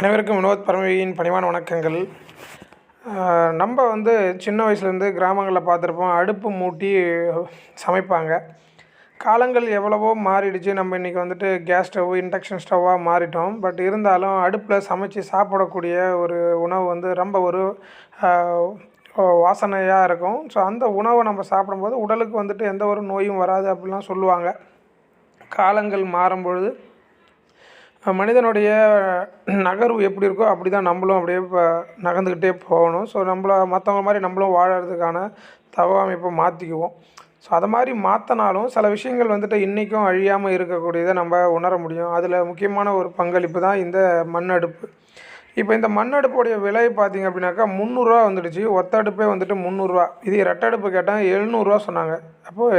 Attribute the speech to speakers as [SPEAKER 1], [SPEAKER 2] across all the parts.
[SPEAKER 1] அனைவருக்கும் வினோத் பரமவியின் பணிவான வணக்கங்கள். நம்ம வந்து சின்ன வயசுலேருந்து கிராமங்களில் பார்த்துருப்போம் அடுப்பு மூட்டி சமைப்பாங்க. காலங்கள் எவ்வளவோ மாறிடுச்சு. நம்ம இன்றைக்கி வந்துட்டு கேஸ் ஸ்டவ் இண்டக்ஷன் ஸ்டவ்வாக மாறிட்டோம். பட் இருந்தாலும் அடுப்பில் சமைச்சு சாப்பிடக்கூடிய ஒரு உணவு வந்து ரொம்ப ஒரு வாசனையாக இருக்கும். ஸோ அந்த உணவை நம்ம சாப்பிடும்போது உடலுக்கு வந்துட்டு எந்த ஒரு நோயும் வராது அப்படிலாம் சொல்லுவாங்க. காலங்கள் மாறும்பொழுது மனிதனுடைய நகர்வு எப்படி இருக்கோ அப்படி தான் நம்மளும் அப்படியே இப்போ நகர்ந்துக்கிட்டே போகணும். ஸோ நம்மள மற்றவங்க மாதிரி நம்மளும் வாழறதுக்கான தவ அமைப்பை மாற்றிக்குவோம் ஸோ அதை மாதிரி மாற்றினாலும் சில விஷயங்கள் வந்துட்டு இன்றைக்கும் அழியாமல் இருக்கக்கூடியதை நம்ம உணர முடியும். அதில் முக்கியமான ஒரு பங்களிப்பு தான் இந்த மண் அடுப்பு இப்போ இந்த மண் அடுப்புடைய விலை பார்த்தீங்க அப்படின்னாக்கா முந்நூறுரூவா வந்துடுச்சு. ஒத்த அடுப்பே வந்துட்டு முந்நூறுரூவா. இது ரெட்டடுப்பு கேட்டால் எழுநூறுவா சொன்னாங்க. அப்போது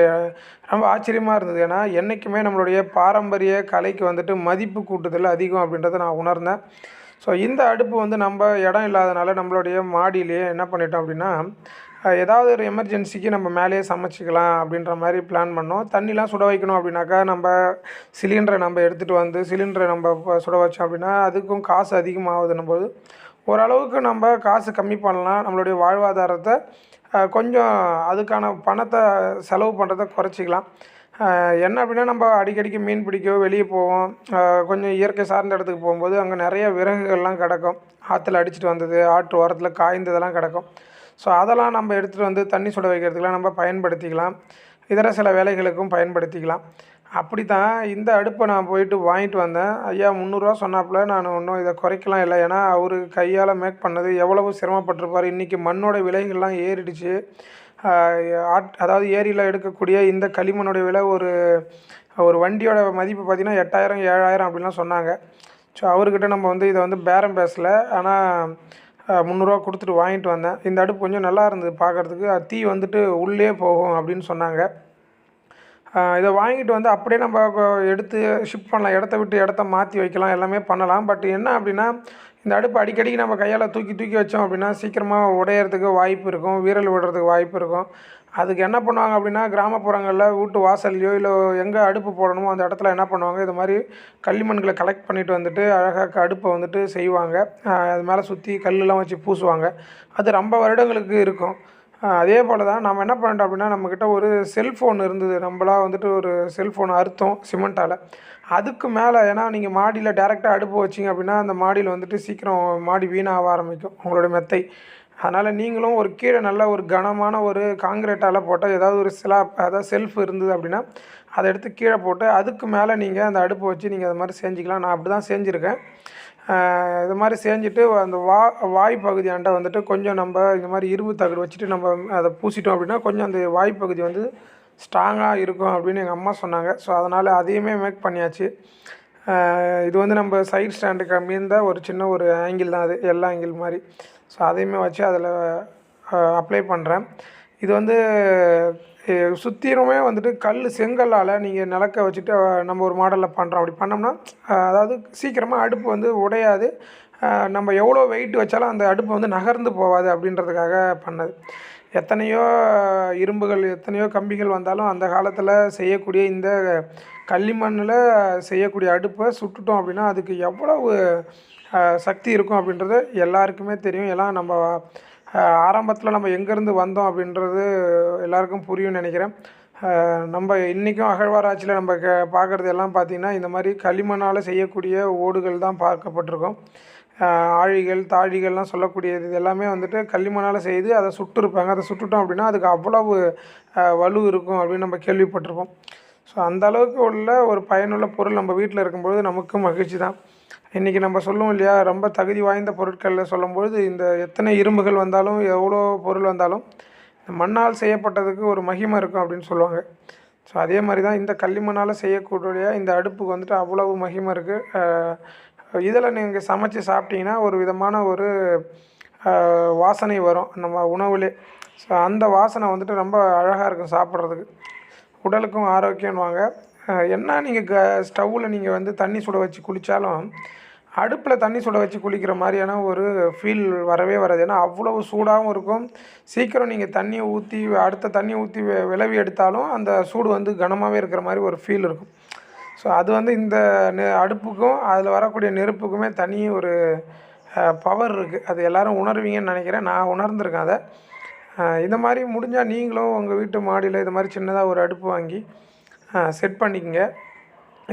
[SPEAKER 1] ரொம்ப ஆச்சரியமாக இருந்தது. ஏன்னா என்றைக்குமே நம்மளுடைய பாரம்பரிய கலைக்கு வந்துட்டு மதிப்பு கூட்டுதல் அதிகம் அப்படின்றத நான் உணர்ந்தேன். ஸோ இந்த அடுப்பு வந்து நம்ம இடம் இல்லாதனால நம்மளுடைய மாடியிலேயே என்ன பண்ணிட்டோம் அப்படின்னா ஏதாவது ஒரு எமர்ஜென்சிக்கு நம்ம மேலேயே சமைச்சிக்கலாம் அப்படின்ற மாதிரி பிளான் பண்ணோம். தண்ணிலாம் சுட வைக்கணும் அப்படின்னாக்கா நம்ம சிலிண்டரை நம்ம எடுத்துகிட்டு வந்து சிலிண்டரை நம்ம சுட வச்சோம் அப்படின்னா அதுக்கும் காசு அதிகமாகுதுன்னும் போது ஓரளவுக்கு நம்ம காசு கம்மி பண்ணலாம். நம்மளுடைய வாழ்வாதாரத்தை கொஞ்சம் அதுக்கான பணத்தை செலவு பண்ணுறத குறைச்சிக்கலாம். என்ன அப்படின்னா நம்ம அடிக்கடிக்கு மீன் பிடிக்க வெளியே போவோம். கொஞ்சம் இயற்கை சார்ந்த இடத்துக்கு போகும்போது அங்கே நிறைய விறகுகள்லாம் கிடக்கும். ஆற்றுல அடிச்சிட்டு வந்தது ஆற்று ஓரத்தில் காய்ந்ததெல்லாம் கிடக்கும். ஸோ அதெல்லாம் நம்ம எடுத்துகிட்டு வந்து தண்ணி சுட வைக்கிறதுக்குலாம் நம்ம பயன்படுத்திக்கலாம். இதர சில வேலைகளுக்கும் பயன்படுத்திக்கலாம். அப்படி தான் இந்த அடுப்பை நான் போயிட்டு வாங்கிட்டு வந்தேன். ஐயா முந்நூறுரூவா சொன்னாப்புல நான் ஒன்றும் இதை குறைக்கலாம் இல்லை. ஏன்னா அவர் கையால் மேக் பண்ணது எவ்வளவு சிரமப்பட்டிருப்பார். இன்றைக்கி மண்ணோட விலைகள்லாம் ஏறிடுச்சு. ஆட் அதாவது ஏரியில் எடுக்கக்கூடிய இந்த களிமண்ணோடைய விலை ஒரு ஒரு வண்டியோட மதிப்பு பார்த்திங்கன்னா எட்டாயிரம் ஏழாயிரம் அப்படிலாம் சொன்னாங்க. ஸோ அவர்கிட்ட நம்ம வந்து இதை வந்து பேரம் பேசலை. ஆனால் முந்நூறுரூவா கொடுத்துட்டு வாங்கிட்டு வந்தேன். இந்த அடுப்பு கொஞ்சம் நல்லா இருந்தது பார்க்குறதுக்கு. தீ வந்துட்டு உள்ளே போகும் அப்படின்னு சொன்னாங்க. இதை வாங்கிட்டு வந்து அப்படியே நம்ம எடுத்து ஷிஃப்ட் பண்ணலாம். இடத்த விட்டு இடத்த மாற்றி வைக்கலாம். எல்லாமே பண்ணலாம். பட் என்ன அப்படின்னா இந்த அடுப்பு அடிக்கடிக்கு நம்ம கையால் தூக்கி தூக்கி வச்சோம் அப்படின்னா சீக்கிரமாக உடையறதுக்கு வாய்ப்பு இருக்கும் வீரல் விடுறதுக்கு வாய்ப்பு இருக்கும். அதுக்கு என்ன பண்ணுவாங்க அப்படின்னா கிராமப்புறங்களில் வீட்டு வாசல்லையோ இல்லை எங்கே அடுப்பு போடணுமோ அந்த இடத்துல என்ன பண்ணுவாங்க இது மாதிரி களிமண்களை கலெக்ட் பண்ணிட்டு வந்துட்டு அழகாக அடுப்பை வந்துட்டு செய்வாங்க. அது மேலே சுற்றி கல்லெலாம் வச்சு பூசுவாங்க. அது ரொம்ப வருடங்களுக்கு இருக்கும். அதே போல் தான் நம்ம என்ன பண்ணிட்டோம் அப்படின்னா நம்மக்கிட்ட ஒரு செல்ஃபோன் இருந்தது. நம்மளா வந்துட்டு ஒரு செல்ஃபோன் அறுத்தோம் சிமெண்ட்டால் அதுக்கு மேலே ஏன்னா நீங்கள் மாடியில் டேரெக்டாக அடுப்பு வச்சிங்க அப்படின்னா அந்த மாடியில் வந்துட்டு சீக்கிரம் மாடி வீணாக ஆரம்பிக்கும் உங்களோட மெத்தை. அதனால் நீங்களும் ஒரு கீழே நல்ல ஒரு கனமான ஒரு காங்கிரீட்டால் போட்டால் ஏதாவது ஒரு ஸ்லாப் அதாவது செல்ஃப் இருந்தது அப்படின்னா அதை எடுத்து கீழே போட்டு அதுக்கு மேலே நீங்கள் அந்த அடுப்பை வச்சு நீங்கள் அது மாதிரி செஞ்சுக்கலாம். நான் அப்படி தான் செஞ்சுருக்கேன் இது மாதிரி செஞ்சுட்டு அந்த வா வாய் பகுதியாண்ட வந்துட்டு கொஞ்சம் நம்ம இந்த மாதிரி இரும்பு தகடு வச்சுட்டு நம்ம அதை பூசிட்டோம் அப்படின்னா கொஞ்சம் அந்த வாய்ப்பகுதி வந்து ஸ்ட்ராங்காக இருக்கும் அப்படின்னு எங்கள் அம்மா சொன்னாங்க. ஸோ அதனால் அதையுமே மேக் பண்ணியாச்சு. இது வந்து நம்ம சைட் ஸ்டாண்டுக்கு அமைந்த ஒரு சின்ன ஒரு ஆங்கிள் தான் அது. எல்லா ஆங்கிள் மாதிரி. ஸோ அதையுமே வச்சு அதில் அப்ளை பண்ணுறேன் இது வந்து அஹ், வந்துட்டு கல் செங்கல்லால் நீங்கள் நிலக்க வச்சுட்டு நம்ம ஒரு மாடலில் பண்ணுறோம் அப்படி பண்ணோம்னா அதாவது சீக்கிரமாக அடுப்பு வந்து உடையாது. நம்ம எவ்வளோ வெயிட் வச்சாலும் அந்த அடுப்பு வந்து நகர்ந்து போகாது அப்படின்றதுக்காக பண்ணது. எத்தனையோ இரும்புகள் எத்தனையோ கம்பிகள் வந்தாலும் அந்த காலத்தில் செய்யக்கூடிய இந்த களிமண்ணில் செய்யக்கூடிய அடுப்பை சுட்டுட்டோம் அப்படின்னா அதுக்கு எவ்வளவு சக்தி இருக்கும் அப்படின்றது எல்லாருக்குமே தெரியும். எல்லாம் நம்ம ஆரம்பத்தில் நம்ம எங்கேருந்து வந்தோம் அப்படின்றது எல்லாருக்கும் புரியும்னு நினைக்கிறேன். நம்ம இன்றைக்கும் அகழ்வாராய்ச்சியில் நம்ம க பார்க்குறது எல்லாம் பார்த்திங்கன்னா இந்த மாதிரி களிமண்ணால் செய்யக்கூடிய ஓடுகள் தான் பார்க்கப்பட்டிருக்கோம். ஆழிகள் தாழிகள்லாம் சொல்லக்கூடியது இது எல்லாமே வந்துட்டு களிமண்ணால் செய்து அதை சுட்டிருப்பாங்க. அதை சுட்டுட்டோம் அப்படின்னா அதுக்கு அவ்வளவு வலு இருக்கும் அப்படின்னு நம்ம கேள்விப்பட்டிருப்போம். ஸோ அந்த அளவுக்கு உள்ள ஒரு பயனுள்ள பொருள் நம்ம வீட்டில் இருக்கும்பொழுது நமக்கும் மகிழ்ச்சி தான். இன்றைக்கி நம்ம சொல்லுவோம் இல்லையா ரொம்ப தகுதி வாய்ந்த பொருட்களில் சொல்லும்பொழுது இந்த எத்தனை இரும்புகள் வந்தாலும் எவ்வளோ பொருள் வந்தாலும் இந்த மண்ணால் செய்யப்பட்டதுக்கு ஒரு மகிமை இருக்கும் அப்படின்னு சொல்லுவாங்க. ஸோ அதே மாதிரி தான் இந்த களிமண்ணால் செய்யக்கூடிய இந்த அடுப்புக்கு வந்துட்டு அவ்வளவு மகிமை இருக்குது இதில் நீங்கள் சமைச்சு சாப்பிட்டீங்கன்னா ஒரு விதமான ஒரு வாசனை வரும். நம்ம உணவுலே. ஸோ அந்த வாசனை வந்துட்டு ரொம்ப அழகாக இருக்கும் சாப்பிட்றதுக்கு. உடலுக்கும் ஆரோக்கியம்வாங்க என்ன நீங்கள் க ஸ்டவ்வில் நீங்கள் வந்து தண்ணி சுட வச்சு குளித்தாலும் அடுப்பில் தண்ணி சுட வச்சு குளிக்கிற மாதிரியான ஒரு ஃபீல் வரவே வராது. ஏன்னா அவ்வளவு சூடாகவும் இருக்கும். சீக்கிரம் நீங்கள் தண்ணியை ஊற்றி அடுத்த தண்ணி ஊற்றி விளவி எடுத்தாலும் அந்த சூடு வந்து கனமாகவே இருக்கிற மாதிரி ஒரு ஃபீல் இருக்கும். ஸோ அது வந்து இந்த நெ அடுப்புக்கும் அதில் வரக்கூடிய நெருப்புக்குமே தனி ஒரு பவர் இருக்குது அது எல்லோரும் உணருவீங்கன்னு நினைக்கிறேன். நான் உணர்ந்திருக்கேன் அதை. இந்த மாதிரி முடிஞ்சால் நீங்களும் உங்கள் வீட்டு மாடியில் இது மாதிரி சின்னதாக ஒரு அடுப்பு வாங்கி செட் பண்ணிக்கங்க.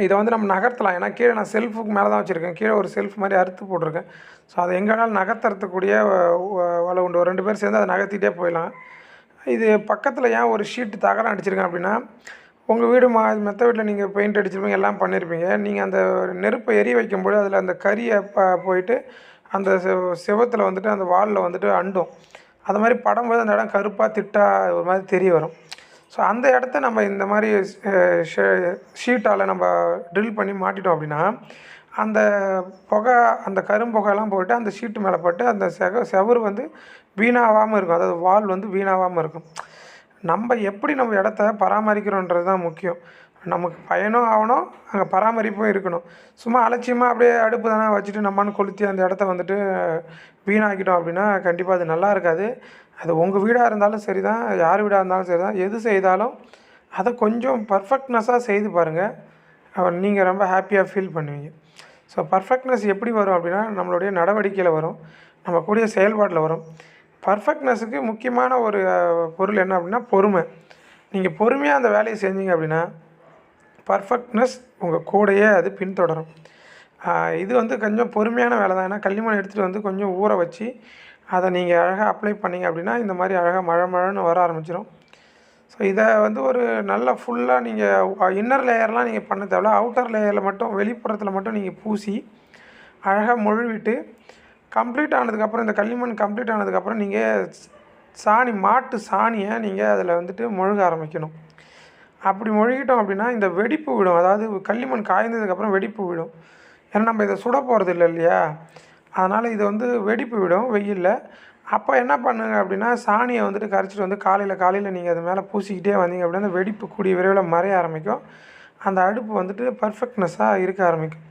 [SPEAKER 1] இதை வந்து நம்ம நகர்த்தலாம். ஏன்னா கீழே நான் செல்ஃபுக்கு மேலே தான் வச்சுருக்கேன். கீழே ஒரு செல்ஃப் மாதிரி அறுத்து போட்டிருக்கேன். ஸோ அதை எங்கே வேணாலும் நகர்த்துறதுக்கூடிய வலை உண்டு. ஒரு ரெண்டு பேர் சேர்ந்து அதை நகர்த்திட்டே போயிடலாம். இது பக்கத்தில் ஏன் ஒரு ஷீட்டு தகரம் அடிச்சிருக்கேன் அப்படின்னா உங்கள் வீடு மா மெத்த வீட்டில் நீங்கள் பெயிண்ட் அடிச்சிருப்பீங்க எல்லாம் பண்ணியிருப்பீங்க நீங்கள் அந்த நெருப்பை எரிய வைக்கும்போது அதில் அந்த கரியை ப போயிட்டு அந்த செவ செவத்தில் வந்துட்டு அந்த வாலில் வந்துட்டு அண்டும். அது மாதிரி படும்போது அந்த இடம் கருப்பாக திட்டாக ஒரு மாதிரி தெரிய வரும். ஸோ அந்த இடத்த நம்ம இந்த மாதிரி ஷீட்டால் நம்ம ட்ரில் பண்ணி மாட்டிட்டோம் அப்படின்னா அந்த புகை அந்த கரும்புகைலாம் போட்டு அந்த ஷீட்டு மேலே போட்டு அந்த செக செவரு வந்து வீணாகாமல் இருக்கும். அதாவது வால் வந்து வீணாகாமல் இருக்கும். நம்ம எப்படி நம்ம இடத்த பராமரிக்கிறோன்றது தான் முக்கியம். நமக்கு பயனும் ஆகணும் அங்கே பராமரிப்பும் இருக்கணும். சும்மா அலட்சியமாக அப்படியே அடுப்பு தானே வச்சுட்டு நம்மனு கொளுத்தி அந்த இடத்த வந்துட்டு வீணாக்கிட்டோம் அப்படின்னா கண்டிப்பாக அது நல்லா இருக்காது. அது உங்கள் வீடாக இருந்தாலும் சரி தான் யார் வீடாக இருந்தாலும் சரி தான் எது செய்தாலும் அதை கொஞ்சம் பர்ஃபெக்ட்னஸாக செய்து பாருங்கள் நீங்கள் ரொம்ப ஹாப்பியாக ஃபீல் பண்ணுவீங்க. ஸோ பர்ஃபெக்ட்னஸ் எப்படி வரும் அப்படின்னா நம்மளுடைய நடவடிக்கையில் வரும். நம்ம கூடிய செயல்பாட்டில் வரும். பர்ஃபெக்ட்னஸுக்கு முக்கியமான ஒரு பொருள் என்ன அப்படின்னா பொறுமை. நீங்கள் பொறுமையாக அந்த வேலையை செஞ்சீங்க அப்படின்னா பர்ஃபெக்ட்னஸ் உங்கள் கூடையே அது பின்தொடரும். இது வந்து கொஞ்சம் பொறுமையான வேலை தான். ஏன்னா களிமண் எடுத்துகிட்டு வந்து கொஞ்சம் ஊற வச்சு அதை நீங்கள் அழகாக அப்ளை பண்ணிங்க அப்படின்னா இந்த மாதிரி அழகாக மழை மழைன்னு வர ஆரம்பிச்சிடும் ஸோ இதை வந்து ஒரு நல்ல ஃபுல்லாக நீங்கள் இன்னர் லேயர்லாம் நீங்கள் பண்ண தேவையில்ல. அவுட்டர் லேயரில் மட்டும் வெளிப்புறத்தில் மட்டும் நீங்கள் பூசி அழகாக மொழுவிட்டு கம்ப்ளீட் ஆனதுக்கப்புறம் இந்த களிமண் கம்ப்ளீட் ஆனதுக்கப்புறம் நீங்கள் சாணி மாட்டு சாணியை நீங்கள் அதில் வந்துட்டு மொழுக ஆரம்பிக்கணும். அப்படி மொழிகிட்டோம் அப்படின்னா இந்த வெடிப்பு விடும். அதாவது களிமண் காய்ந்ததுக்கப்புறம் வெடிப்பு விடும். ஏன்னா நம்ம இதை சுட போகிறது இல்லை இல்லையா? அதனால் இது வந்து வெடிப்பு விடும் வெயிலில். அப்போ என்ன பண்ணுங்க அப்படின்னா சாணியை வந்துட்டு கரைச்சிட்டு வந்து காலையில் காலையில் நீங்கள் அது மேலே பூசிக்கிட்டே வந்தீங்க அப்படின்னா அந்த வெடிப்பு கூடிய விரைவில் மறைய ஆரம்பிக்கும். அந்த அடுப்பு வந்துட்டு பர்ஃபெக்ட்னஸாக இருக்க ஆரம்பிக்கும்.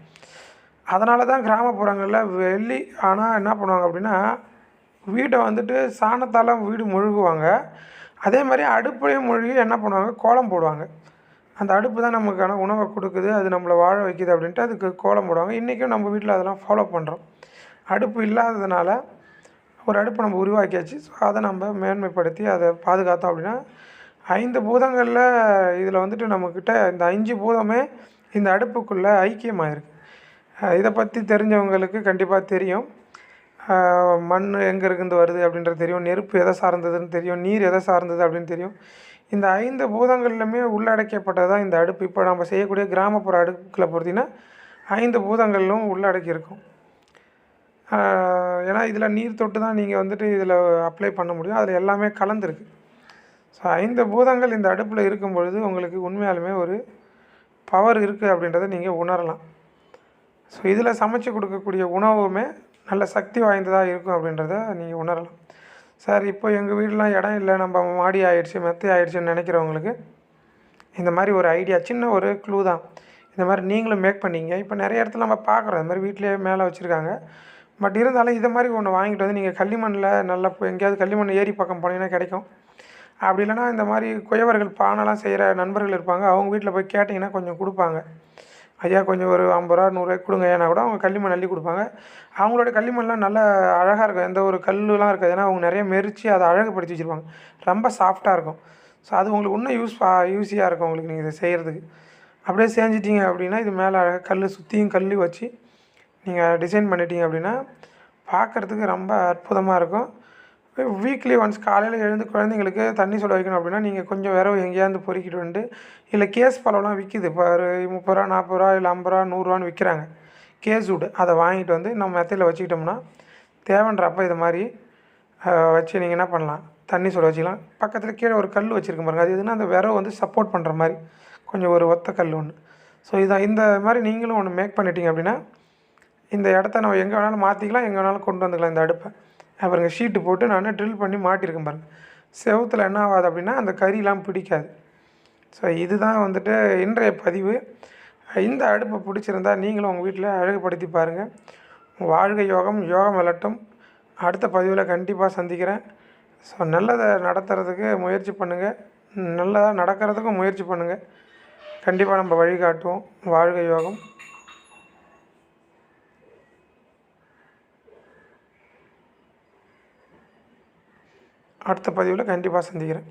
[SPEAKER 1] அதனால தான் கிராமப்புறங்களில் வெள்ளி ஆனால் என்ன பண்ணுவாங்க அப்படின்னா வீட்டை வந்துட்டு சாணத்தால் வீடு முழுகுவாங்க. அதே மாதிரி அடுப்புலையும் மூழ்கி என்ன பண்ணுவாங்க? கோலம் போடுவாங்க. அந்த அடுப்பு தான் நமக்கான உணவை கொடுக்குது அது நம்மளை வாழ வைக்குது அப்படின்ட்டு அதுக்கு கோலம் போடுவாங்க. இன்றைக்கும் நம்ம வீட்டில் அதெல்லாம் ஃபாலோ பண்ணுறோம் அடுப்பு இல்லாததுனால ஒரு அடுப்பு நம்ம உருவாக்கியாச்சு. ஸோ அதை நம்ம மேன்மைப்படுத்தி அதை பாதுகாத்தோம் அப்படின்னா ஐந்து பூதங்களில் இதில் வந்துட்டு நம்மக்கிட்ட இந்த அஞ்சு பூதமே இந்த அடுப்புக்குள்ளே ஐக்கியமாயிருக்கு. இதை பற்றி தெரிஞ்சவங்களுக்கு கண்டிப்பாக தெரியும். மண் எங்கே இருந்து வருது அப்படின்றது தெரியும். நெருப்பு எதை சார்ந்ததுன்னு தெரியும். நீர் எதை சார்ந்தது அப்படின்னு தெரியும். இந்த ஐந்து பூதங்கள்லையுமே உள்ளடக்கப்பட்டது தான் இந்த அடுப்பு. இப்போ நம்ம செய்யக்கூடிய கிராமப்புற அடுப்பில் பொறுத்தினா ஐந்து பூதங்களிலும் உள்ளடக்கி இருக்கும். ஏன்னா இதில் நீர் தொட்டு தான் நீங்கள் வந்துட்டு இதில் அப்ளை பண்ண முடியும். அதில் எல்லாமே கலந்துருக்கு. ஸோ ஐந்து பூதங்கள் இந்த அடுப்பில் இருக்கும் பொழுது உங்களுக்கு உண்மையாலுமே ஒரு பவர் இருக்குது அப்படின்றத நீங்கள் உணரலாம். ஸோ இதில் சமைச்சு கொடுக்கக்கூடிய உணவுமே நல்ல சக்தி வாய்ந்ததாக இருக்கும் அப்படின்றத நீங்கள் உணரலாம். சார் இப்போ எங்கள் வீடெலாம் இடம் இல்லை நம்ம மாடி ஆயிடுச்சு மெத்தை ஆயிடுச்சுன்னு நினைக்கிறவங்களுக்கு இந்த மாதிரி ஒரு ஐடியா சின்ன ஒரு க்ளூ தான். இந்த மாதிரி நீங்களும் மேக் பண்ணிங்க. இப்போ நிறைய இடத்துல நம்ம பார்க்குறோம் இந்த மாதிரி வீட்டிலேயே மேலே வச்சுருக்காங்க. பட் இருந்தாலும் இதை மாதிரி ஒன்று வாங்கிட்டு வந்து நீங்கள் களிமண்ணில் நல்லா எங்கேயாவது களிமண் ஏரி பக்கம் போனீங்கன்னா கிடைக்கும். அப்படி இல்லைனா இந்த மாதிரி குயவர்கள் பானைலாம் செய்கிற நண்பர்கள் இருப்பாங்க. அவங்க வீட்டில் போய் கேட்டிங்கன்னா கொஞ்சம் கொடுப்பாங்க. ஐயா கொஞ்சம் ஒரு ஐம்பது ரூபா நூறுரூவாய்க்கு கொடுங்க. ஏன்னா கூட அவங்க களிமண் அள்ளி கொடுப்பாங்க. அவங்களோட களிமண்லாம் நல்லா அழகாக இருக்கும். எந்த ஒரு கல்லுலாம் இருக்காது. ஏன்னா அவங்க நிறைய மெரித்து அதை அழகுப்படுத்தி வச்சுருப்பாங்க. ரொம்ப சாஃப்டாக இருக்கும். ஸோ அது உங்களுக்கு இன்னும் யூஸ் யூஸியாக இருக்கும் உங்களுக்கு நீங்கள் இதை செய்கிறதுக்கு அப்படியே செஞ்சிட்டிங்க அப்படின்னா இது மேலே அழகாக கல் சுற்றியும் கல் வச்சு நீங்கள் டிசைன் பண்ணிட்டீங்க அப்படின்னா பார்க்குறதுக்கு ரொம்ப அற்புதமாக இருக்கும். வீக்லி ஒன்ஸ் காலையில் எழுந்து குழந்தைங்களுக்கு தண்ணி சுட வைக்கணும் அப்படின்னா நீங்கள் கொஞ்சம் விரவு எங்கேயாந்து பொறுக்கிட்டு வந்துட்டு இல்லை கேஸ் பழம்லாம் விற்கிது இப்போ ஒரு முப்பது ரூபா நாற்பது ரூபா இல்லை ஐம்பது ரூபா நூறுரூவான்னு விற்கிறாங்க கேஸ் வுட் அதை வாங்கிட்டு வந்து நம்ம மெத்தையில் வச்சுக்கிட்டோம்னா தேவைன்றப்ப இது மாதிரி வச்சு நீங்கள் என்ன பண்ணலாம்? தண்ணி சுட வச்சுக்கலாம். பக்கத்தில் கீழே ஒரு கல் வச்சுருக்க பாருங்க. அது எதுனா அந்த விரவு வந்து சப்போர்ட் பண்ணுற மாதிரி. கொஞ்சம் ஒரு ஒத்த கல் ஒன்று ஸோ இதை இந்த மாதிரி நீங்களும் ஒன்று மேக் பண்ணிட்டீங்க அப்படின்னா இந்த இடத்த நம்ம எங்கே வேணாலும் மாற்றிக்கலாம் எங்கே வேணாலும் கொண்டு வந்துக்கலாம் இந்த அடுப்பை. பாருங்கள் ஷீட்டு போட்டு நான் ட்ரில் பண்ணி மாட்டியிருக்கேன் பாருங்கள் செவத்தில் என்ன ஆகாது அப்படின்னா அந்த கறிலாம் பிடிக்காது. ஸோ இதுதான் வந்துட்டு இன்றைய பதிவு. இந்த அடுப்பை பிடிச்சிருந்தா நீங்களும் உங்கள் வீட்டில் அழகுபடுத்தி பாருங்கள் வாழ்க யோகம் யோகம் விளட்டும். அடுத்த பதிவில் கண்டிப்பாக சந்திக்கிறேன். ஸோ நல்லதை நடத்துறதுக்கு முயற்சி பண்ணுங்கள் நல்லதாக நடக்கிறதுக்கும் முயற்சி பண்ணுங்கள் கண்டிப்பாக நம்ம வழிகாட்டுவோம். வாழ்க யோகம். அடுத்த பதிவில் கண்டிப்பாக சந்திக்கிறேன்.